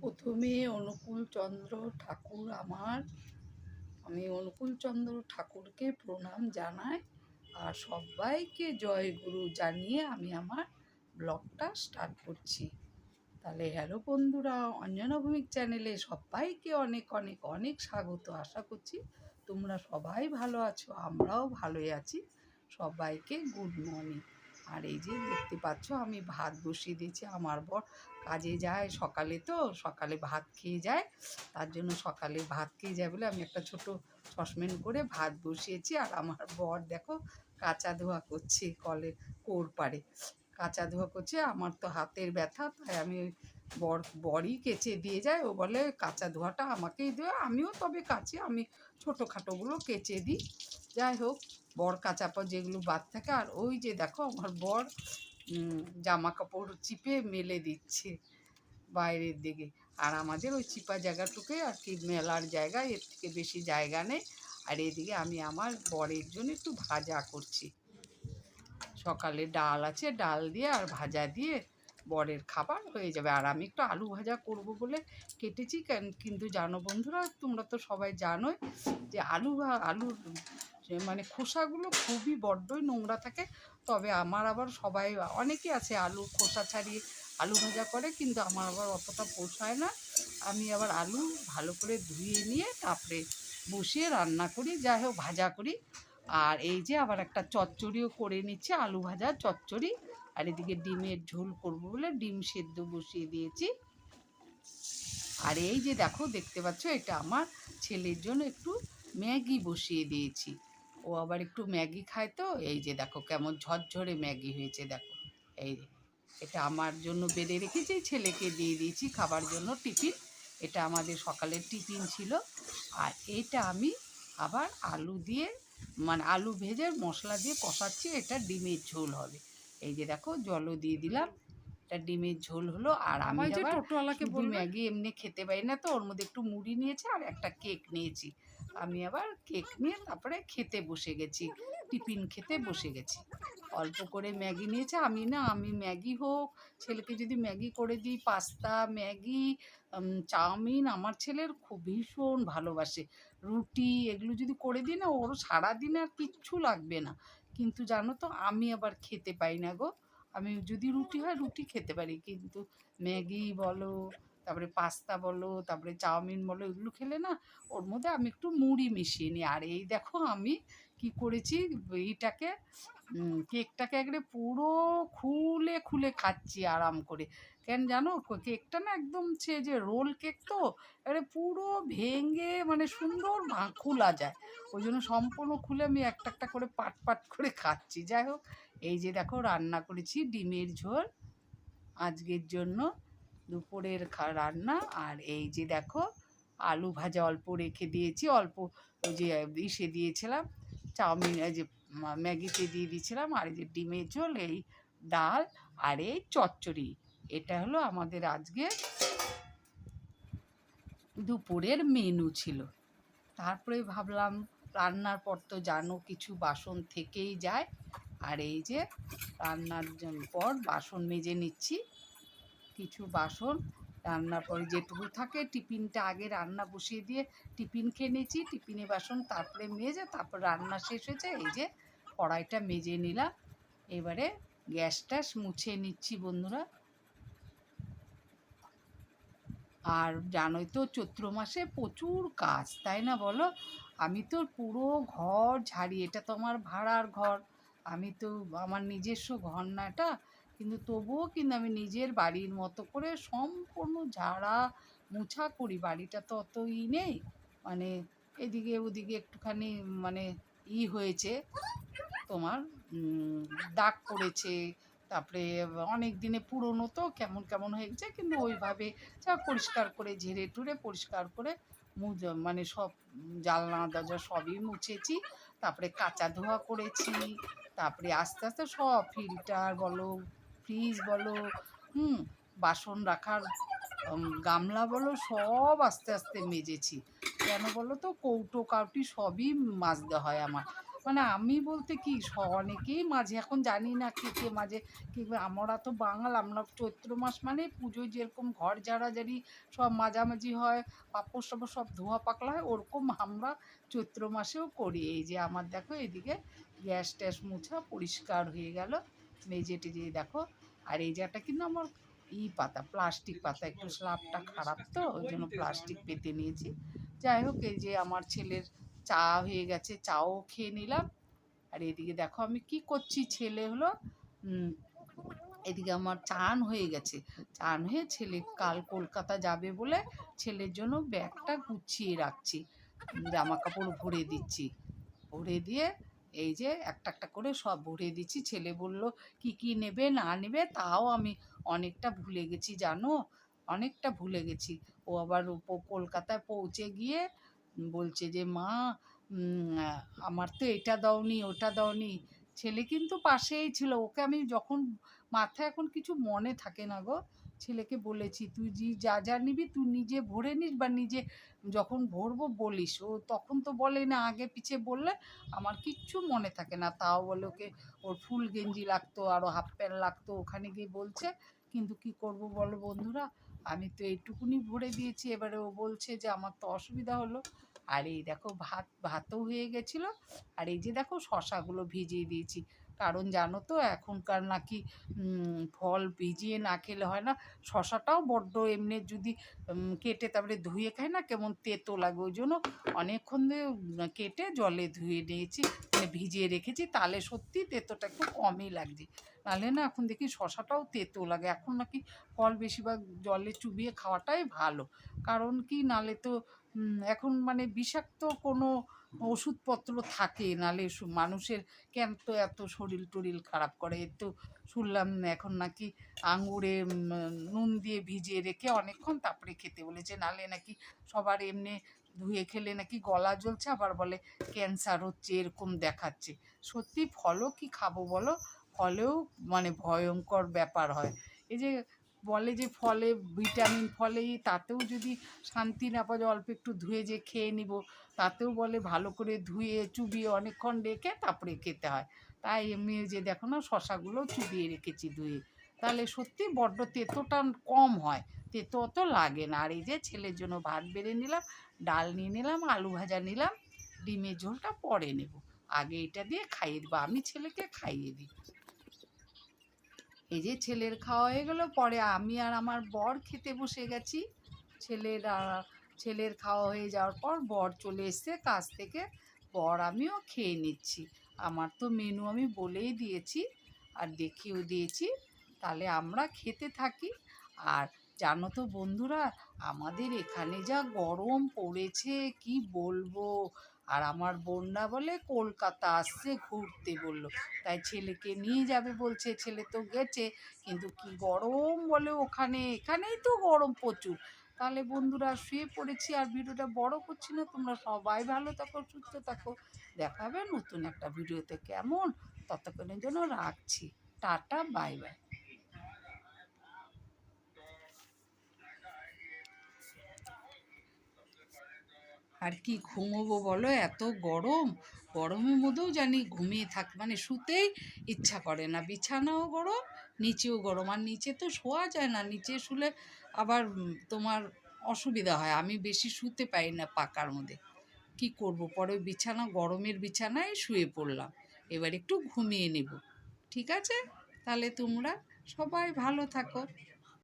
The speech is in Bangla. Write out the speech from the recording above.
প্রথমে অনুকূলচন্দ্র ঠাকুর আমার। আমি অনুকূলচন্দ্র ঠাকুরকে প্রণাম জানাই আর সবাইকে জয় গুরু জানিয়ে আমি আমার ব্লগটা স্টার্ট করছি। তাহলে হ্যালো বন্ধুরা, অঞ্জনা ভৌমিক চ্যানেলে সবাইকে অনেক অনেক অনেক স্বাগত। আশা করছি তোমরা সবাই ভালো আছো, আমরাও ভালোই আছি। সবাইকে গুড মর্নিং। আর এই যে দেখতে পাচ্ছ, আমি ভাত বসিয়ে দিয়েছি আমার বর। কাজে যায় সকালে তো, সকালে ভাত খেয়ে যায়। তার জন্য সকালে ভাত খেয়ে যায় বলে আমি একটা ছোট সসম্যান করে ভাত বসিয়েছি। আর আমার বর দেখো কাঁচা ধোয়া করছে কলে, কোর পারে কাঁচা ধোয়া করছে, আমার তো হাতের ব্যথা, তাই আমি বর, বরই কেচে দিয়ে যায়। ও বলে, কাঁচা ধোয়াটা আমাকেই দেবে আমিও তবে কাচি, আমি ছোটোখাটোগুলো কেচে দিই। যাই হোক বর কাচাপা যেগুলো বাদ থাকে, আর ওই যে দেখো আমার বর জামা কাপড় চিপে মেলে দিচ্ছে বাইরের দিকে। আর আমাদের ওই চিপা জায়গাটুকুই আর কি, মেলার জায়গা, এর থেকে বেশি জায়গা নেই। আর এদিকে আমি আমার বরের জন্য একটু ভাজা করছি। সকালে ডাল আছে, ডাল দিয়ে আর ভাজা দিয়ে বরের খাবার হয়ে যাবে। আর আমি একটু আলু ভাজা করব বলে কেটেছি কেন- কিন্তু জানো বন্ধুরা, তোমরা তো সবাই জানোই যে আলু আলুর মানে খোসাগুলো খুবই বড্ডই নোংরা থাকে। তবে আমার আবার সবাই, অনেকে আছে আলু খোসা ছাড়িয়ে আলু ভাজা করে, কিন্তু আমার আবার অতটা পোষায় না। আমি আবার আলু ভালো করে ধুয়ে নিয়ে তারপরে বসিয়ে রান্না করি, যাই হোক ভাজা করি। আর এই যে আবার একটা চচ্চড়িও করে নিচ্ছে, আলু ভাজা, চচ্চড়ি। আর এদিকে ডিমের ঝোল করব বলে ডিম সেদ্ধ বসিয়ে দিয়েছি। আর এই যে দেখো, দেখতে পাচ্ছ, এটা আমার ছেলের জন্য একটু ম্যাগি বসিয়ে দিয়েছি। ও আবার একটু ম্যাগি খায় তো এই যে দেখো কেমন ঝরঝরে ম্যাগি হয়েছে দেখো। এই এটা আমার জন্য বেড়ে রেখেছি ছেলেকে দিয়ে দিয়েছি খাবার জন্য টিফিন। এটা আমাদের সকালের টিফিন ছিল। আর এটা আমি আবার আলু দিয়ে মানে আলু ভেজে মশলা দিয়ে কষাচ্ছি এটা ডিমের ঝোল হবে। এই যে দেখো জলও দিয়ে দিলাম এটা ডিমের ঝোল হলো। আর আমি আবার টোটোওয়ালাকে ম্যাগি এমনি খেতে পারি না তো ওর মধ্যে একটু মুড়ি নিয়েছি আর একটা কেক নিয়েছি। আমি আবার কেক নিয়ে তারপরে খেতে বসে গেছি, টিফিন খেতে বসে গেছি। অল্প করে ম্যাগি নিয়েছে, আমি না, আমি ম্যাগি হোক, ছেলেকে যদি ম্যাগি করে দিই, পাস্তা, ম্যাগি চাউমিন, আমার ছেলের খুব ভীষণ ভালোবাসে। রুটি এগুলো যদি করে দিই না ওর সারাদিন আর কিচ্ছু লাগবে না। কিন্তু জানো তো, আমি আবার খেতে পাই না গো। আমি যদি রুটি হয়, রুটি খেতে পারি। কিন্তু ম্যাগি বলো তারপরে পাস্তা বলো, তারপরে চাউমিন বলো, এগুলো খেলে না ওর মধ্যে আমি একটু মুড়ি মিশিয়ে নিই। আর এই দেখো আমি কি করেছি, এইটাকে কেকটাকে একবারে পুরো খুলে খুলে খাচ্ছি আরাম করে। কেন জানো? কেকটা না একদম সে যে রোল কেক তো এবারে পুরো ভেঙে মানে সুন্দর খোলা যায়। ওই জন্য সম্পূর্ণ খুলে আমি একটা একটা করে পাট পাট করে খাচ্ছি। যাই হোক, এই যে দেখো রান্না করেছি ডিমের ঝোল। আজকের জন্য দুপুরের রান্না আর এই যে দেখো আলু ভাজা অল্প রেখে দিয়েছি, অল্প যে ইসে দিয়েছিলাম, চাউমিন যে ম্যাগিতে দিয়ে দিয়েছিলাম আর এই যে ডিমের ঝোল, এই ডাল আর এই চচ্চড়ি। এটা হলো আমাদের আজকে দুপুরের মেনু ছিল। তারপরে ভাবলাম রান্নার পর তো জানো কিছু বাসন থেকেই যায়। আর এই যে রান্নার পর বাসন মেজে নিচ্ছি। কিছু বাসন, রান্নার পরে যেটুকু থাকে টিফিনটা আগে রান্না বসিয়ে দিয়ে টিফিন খেয়ে নিয়েছি। টিফিনে বাসন তারপরে মেজে তারপর রান্না শেষ হয়েছে। এই যে কড়াইটা মেজে নিলাম। এবারে গ্যাস ট্যাস মুছে নিচ্ছি বন্ধুরা। আর জানোই তো চৈত্র মাসে প্রচুর কাজ, তাই না বলো? আমি তো পুরো ঘর ঝাড়ি, এটা তো আমার ভাড়ার ঘর। আমি তো আমার নিজস্ব ঘর না এটা। কিন্তু তবুও কিন্তু আমি নিজের বাড়ির মতো করে সম্পূর্ণ ঝাড়া মোছা করি। বাড়িটা তো অত ই নেই। মানে এদিকে ওদিকে একটুখানি মানে ই হয়েছে, তোমার দাগ পড়েছে, তারপরে অনেক দিনে পুরনো তো, কেমন কেমন হয়ে গেছে কিন্তু ওইভাবে যা পরিষ্কার করে, ঝেড়ে টুরে পরিষ্কার করে মুজ মানে সব জানলা, দরজা সবই মুছেছি, তারপরে কাঁচা ধোয়া করেছি, তারপরে আস্তে আস্তে সব ফিল্টার বলো ফ্রিজ বলো, হুম, বাসন রাখার গামলা বলো, সব আস্তে আস্তে মেজেছি। কেন বলো তো, কৌটো, কাউটি সবই মাজতে হয় আমার। মানে আমি বলতে কি অনেকেই মাঝে, এখন জানি না কে কে মাঝে কি, আমরা তো বাঙাল, আমরা চৈত্র মাস মানে পুজোয় যেরকম ঘর ঝাড়াঝাড়ি, সব মাঝামাঝি হয়, পাপড় সাপড় সব ধোয়া পাকলা হয়, ওরকম আমরা চৈত্র মাসেও করি। এই যে আমার দেখো, এদিকে গ্যাস ট্যাস মুছা পরিষ্কার হয়ে গেল, মেজে টেজে, দেখো আর এই জায়গাটা কিন্তু আমার ই পাতা প্লাস্টিক পাতা, একটু স্ল্যাবটা খারাপ তো, ওই জন্য প্লাস্টিক পেতে নিয়েছি। যাই হোক, এই যে আমার ছেলের চা হয়ে গেছে, চাও খেয়ে নিলাম। আর এদিকে দেখো আমি কি করছি, ছেলে হলো এদিকে আমার চান হয়ে গেছে। চান হয়ে ছেলে কাল কলকাতা যাবে বলে ছেলের জন্য ব্যাগটা গুছিয়ে রাখছি। জামা কাপড় ভরে দিচ্ছি। ভরে দিয়ে এই যে একটা একটা করে সব ভরে দিচ্ছি। ছেলে বলল, কি কি নেবে, না নেবে, তাও আমি অনেকটা ভুলে গেছি, জানো? অনেকটা ভুলে গেছি। ও আবার কলকাতায় পৌঁছে গিয়ে বলছে যে, মা আমার তো এটা দাওনি, ওটা দাওনি। ছেলে কিন্তু পাশেই ছিল। ওকে আমি যখন, মাথায় এখন কিছু মনে থাকে না গো। ছেলেকে বলেছি, তুই জি যা যা নিবি, তুই নিজে ভরে নিস বা নিজে যখন ভরবো বলিস। ও তখন তো বলে না, আগে পিছে বললে আমার কিচ্ছু মনে থাকে না। তাও বলে ওকে, ওর ফুল গেঞ্জি লাগতো আরও হাফ প্যান্ট লাগতো, ওখানে গিয়ে বলছে, কিন্তু কি করব বলো বন্ধুরা? আমি তো এইটুকুনি ভরে দিয়েছি। এবারে ও বলছে যে, আমার তো অসুবিধা হলো। আর এই দেখো, ভাত, ভাতও হয়ে গেছিল। আর এই যে দেখো, শশাগুলো ভিজিয়ে দিয়েছি। কারণ জানো তো, এখনকার নাকি ফল ভিজিয়ে না খেলে হয় না। শশাটাও বড্ড এমনি যদি কেটে তারপরে ধুয়ে খায় না, কেমন তেতো লাগে। ওই জন্য অনেকক্ষণ কেটে জলে ধুয়ে নিয়েছি মানে ভিজিয়ে রেখেছি। তাহলে সত্যি তেতোটা একটু কমই লাগছে। নাহলে না এখন দেখি শশাটাও তেতো লাগে। এখন নাকি ফল বেশিরভাগ জলে চুবিয়ে খাওয়াটাই ভালো। কারণ কি নালে তো এখন মানে বিষাক্ত কোনো ওষুধপত্র থাকে, নালে মানুষের কেন তো এত শরীর টরিল খারাপ করে? তো শুনলাম এখন নাকি আঙুরে নুন দিয়ে ভিজিয়ে রেখে অনেকক্ষণ তারপরে খেতে বলেছে। নালে নাকি সবার এমনি ধুয়ে খেলে নাকি গলা জ্বলছে, আবার বলে ক্যান্সার হচ্ছে, এরকম দেখাচ্ছে। সত্যি ফলও কি খাব বলো? ফলেও মানে ভয়ঙ্কর ব্যাপার হয়। এই যে বলে যে ফলে ভিটামিন, ফলে তাতেও যদি শান্তি না পাওয়া যায়, অল্প একটু ধুয়ে যে খেয়ে নিব, তাতেও বলে ভালো করে ধুয়ে, চুবিয়ে অনেকক্ষণ রেখে তারপরে খেতে হয়। তাই এমনি যে দেখো না শশাগুলো চুবিয়ে রেখেছি ধুয়ে। তাহলে সত্যি বড্ড তেতোটা কম হয়, তেতো অত লাগে না। আর এই যে ছেলের জন্য ভাত বেড়ে নিলাম, ডাল নিয়ে নিলাম, আলু ভাজা নিলাম, ডিমের ঝোলটা পরে নেব। আগে এটা দিয়ে খাইয়ে দেবো, আমি ছেলেকে খাইয়ে দিই। এই যে ছেলের খাওয়া হয়ে গেলো, পরে আমি আর আমার বর খেতে বসে গেছি। ছেলের ছেলের খাওয়া হয়ে যাওয়ার পর বর চলে এসছে কাজ থেকে। বর আমিও খেয়ে নিচ্ছি। আমার তো মেনু আমি বলেই দিয়েছি আর দেখিয়েও দিয়েছি। তাহলে আমরা খেতে থাকি। আর জানো তো বন্ধুরা, আমাদের এখানে যা গরম পড়েছে, কি বলব? আর আমার বোনরা বলে কলকাতা আসছে, ঘুরতে বলল। তাই ছেলেকে নিয়ে যাবে বলছে, ছেলে তো গেছে, কিন্তু কি গরম বলে ওখানে, এখানেই তো গরম প্রচুর। তাহলে বন্ধুরা শুয়ে পড়েছি আর ভিডিওটা বড় করছি না, তোমরা সবাই ভালো থাকো, সুস্থ থাকো। দেখাবে নতুন একটা ভিডিওতে কেমন, ততক্ষণের জন্য রাখছি। Tata, bye bye. আর কি ঘুমোবো বলো? এত গরম। গরমের মধ্যেও জানি ঘুমিয়ে থাক মানে শুতেই ইচ্ছা করে না। বিছানাও গরম, নিচেও গরম। আর নিচে তো শোয়া যায় না। নিচে শুলে আবার তোমার অসুবিধা হয়। আমি বেশি শুতে পারি না পাকার মধ্যে। কি করব? পরে বিছানা, গরমের বিছানায় শুয়ে পড়লাম। এবার একটু ঘুমিয়ে নেব। ঠিক আছে? তাহলে তোমরা সবাই ভালো থাকো।